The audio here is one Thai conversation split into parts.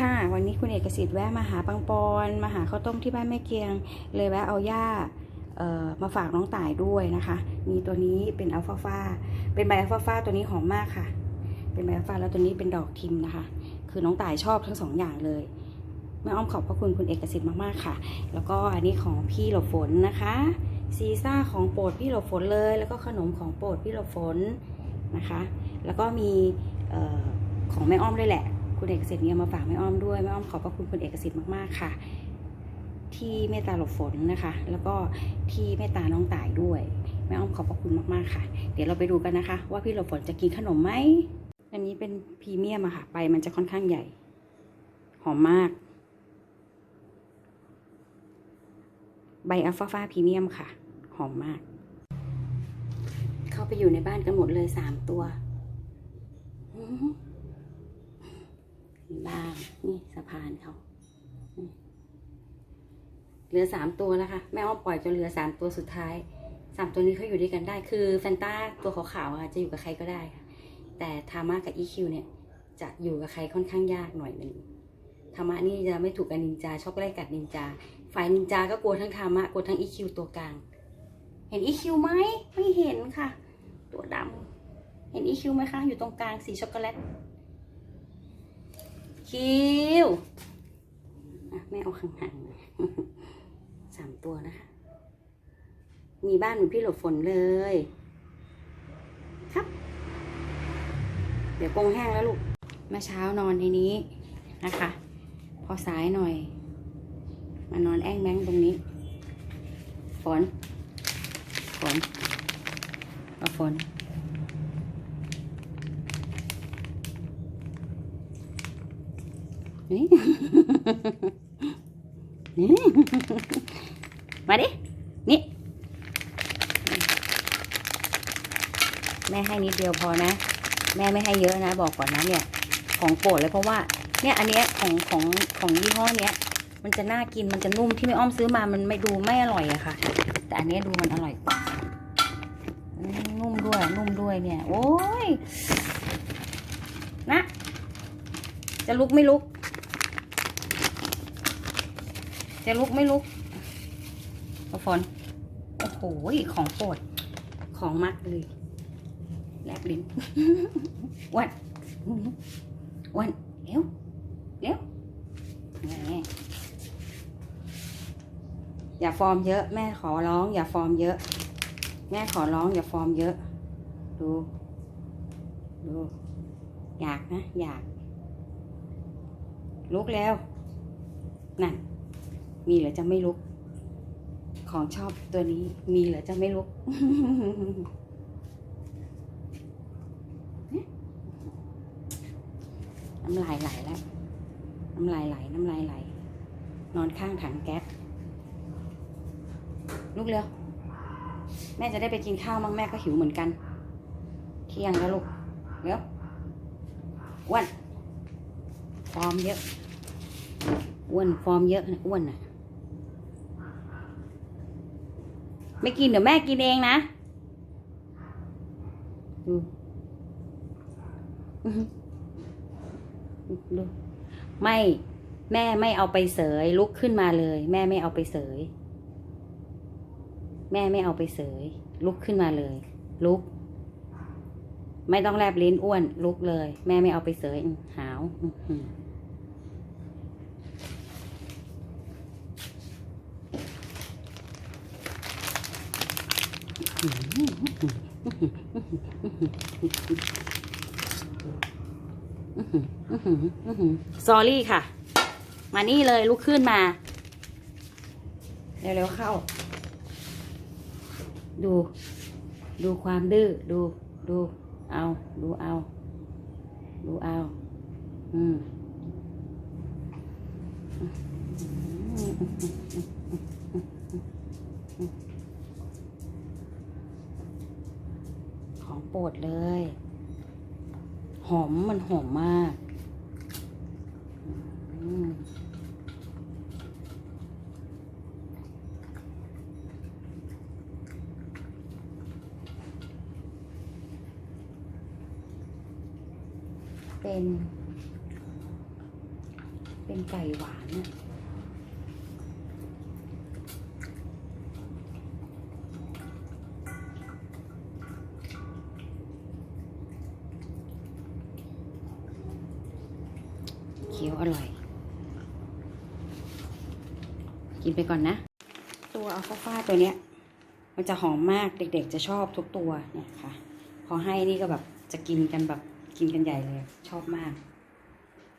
ค่ะ วันนี้คุณเอกสิทธิ์แวะมาหาปังปอนมาหาข้าวต้มที่บ้านแม่เกียง เลยแวะเอาย่ามาฝากน้องต่ายด้วยนะคะ มีตัวนี้เป็นอัลฟาฟาเป็นใบอัลฟาฟาตัวนี้หอมมากค่ะ เป็นใบอัลฟาแล้วตัวนี้เป็นดอกทิมนะคะ คือน้องต่ายชอบทั้งสองอย่างเลยแม่อ้อมขอบพระคุณคุณเอกสิทธิ์มากๆค่ะ แล้วก็อันนี้ของพี่หลบฝนนะคะ ซีซ่าของโปรดพี่หลบฝนเลย แล้วก็ขนมของโปรดพี่หลบฝนนะคะ แล้วก็มีของแม่อ้อมด้วยแหละ คุณเอกสิทธิ์เนี่ยมาฝากแม่อ้อมด้วยแม่อ้อมขอบพระคุณคุณเอกสิทธิ์มากๆค่ะ ที่เมตตาหลบฝนนะคะ แล้วก็ที่เมตตาน้องต่ายด้วยแม่อ้อมขอบพระคุณมากๆค่ะ เดี๋ยวเราไปดูกันนะคะ ว่าพี่หลบฝนจะกินขนมไหมอันนี้เป็นพรีเมียมอะค่ะใบมันจะค่อนข้างใหญ่ หอมมาก ใบอัลฟาฟาพรีเมียมค่ะ หอมมาก เข้าไปอยู่ในบ้านกันหมดเลยสามตัวอื้ อหือมีบ้าง นี่สะพานเขาเหลือสามตัวแล้วค่ะแม่อ้อมปล่อยจนเหลือสามตัวสุดท้ายสามตัวนี้เขาอยู่ด้วยกันได้ คือแฟนตาตัวขาวๆอะจะอยู่กับใครก็ได้ค่ะ แต่ทามากับอีคิวเนี่ย จะอยู่กับใครค่อนข้างยากหน่อยหนึ่งธรรมะนี่จะไม่ถูกกับนินจาชอกไล่กัดนินจา ฝ่ายนินจาก็กลัวทั้งธรรมะกลัวทั้งอีคิวตัวกลาง เห็นอีคิวไหมไม่เห็นค่ะ ตัวดำเห็นอีคิวไหมคะ อยู่ตรงกลางสีช็อกโกแลต คิวอะแม่เอาห่างๆหน่อยสามตัวนะคะ มีบ้านเหมือนพี่หลบฝนเลย ครับ เดี๋ยวกรงแห้งแล้วลูกเมื่อเช้านอนในนี้นะคะ พอสายหน่อย มานอนแอ้งแมงตรงนี้ ฝน ฝนเอาฝน นี่นี่มาดิ นี่ แม่ให้นิดเดียวพอนะ แม่ไม่ให้เยอะนะ บอกก่อนนะเนี่ย ของโปรดเลยเพราะว่า เนี่ยอันเนี้ยของของของยี่ห้อเนี้ย มันจะน่ากิน มันจะนุ่มที่ไม่อ้อมซื้อมา มันไม่ดูไม่อร่อยอะค่ะ แต่อันเนี้ยดูมันอร่อยกว่านุ่มด้วย นุ่มด้วยเนี่ย โอ้ย นะ จะลุกไม่ลุก จะลุกไม่ลุกเอาฝนโอ้โห ของโปรด ของมักเลย แลบลิ้นวันวันเร็วเร็วแหมอย่าฟอร์มเยอะ แม่ขอร้อง อย่าฟอร์มเยอะ แม่ขอร้อง อย่าฟอร์มเยอะ ดู ดู อยากนะ อยาก ลุกแล้ว นั่น มีหรือจะไม่ลุก ของชอบตัวนี้ มีหรือจะไม่ลุกน้ำลายไหลแล้ว น้ำลายไหล น้ำลายไหล นอนข้างถังแก๊สลูกเร็วแม่จะได้ไปกินข้าวมั้งแม่ก็หิวเหมือนกัน เที่ยงแล้วลูกเร็วอ้วนฟอร์มเยอะอ้วนฟอร์มเยอะนะอ้วนนะ ไม่กินเดี๋ยวแม่กินเองนะดูดูไม่แม่ไม่เอาไปเสย ลุกขึ้นมาเลย แม่ไม่เอาไปเสย แม่ไม่เอาไปเสย ลุกขึ้นมาเลย ลุก ไม่ต้องแลบลิ้นอ้วน ลุกเลย แม่ไม่เอาไปเสยหาว อื้อหือสอรี่ค่ะ มานี่เลยลุกขึ้นมา เร็วๆเข้า ดู ดูความดื้อ ดู ดู เอา ดูเอา ดูเอา อืมอ โปรดเลย หอมมันหอมมากเป็น เป็นไก่หวานอะ คี้ยวอร่อย กินไปก่อนนะ ตัวอัลฟาฟาตัวเนี้ย มันจะหอมมากเด็กๆ จะชอบทุกตัวเนี่ยค่ะ พอให้นี่ก็แบบจะกินกันแบบกินกันใหญ่เลย ชอบมาก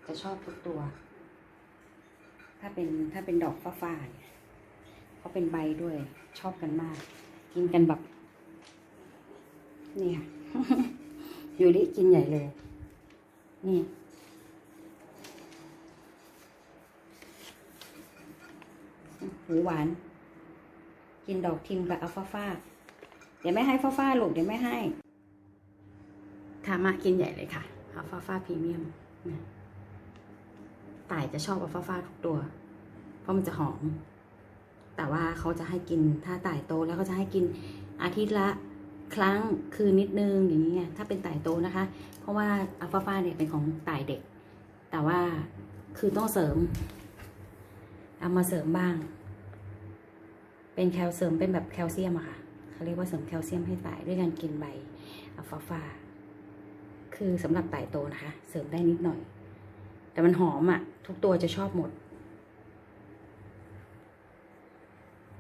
จะชอบทุกตัว ถ้าเป็นถ้าเป็นดอกฟ้าฟ้าเนี่ยเขาเป็นใบด้วยชอบกันมาก กินกันแบบนี่ค่ะอยู่ดิกินใหญ่เลย นี่ หูหวาน กินดอกทิมกับอัลฟาฟาเดี๋ยวไม่ให้ฟ้าฟ้าลูกเดี๋ยวไม่ให้ทามากินใหญ่เลยค่ะอัลฟาฟาพรีเมียมต่ายจะชอบอัลฟาฟาทุกตัว เพราะมันจะหอม แต่ว่าเขาจะให้กินถ้าต่ายโตแล้วเขาจะให้กินอาทิตย์ละครั้งคืนนิดนึงอย่างนี้ไงถ้าเป็นต่ายโตนะคะ เพราะว่าอัลฟาฟาเนี่ยเป็นของต่ายเด็ก แต่ว่าคือต้องเสริม เอามาเสริมบ้าง เป็นแคลเซียมเป็นแบบแคลเซียมอะค่ะเขาเรียกว่าเสริมแคลเซียมให้ไตด้วยการกินใบอัลฟาฟาคือสำหรับไตโตนะคะ เสริมได้นิดหน่อย แต่มันหอมอะทุกตัวจะชอบหมด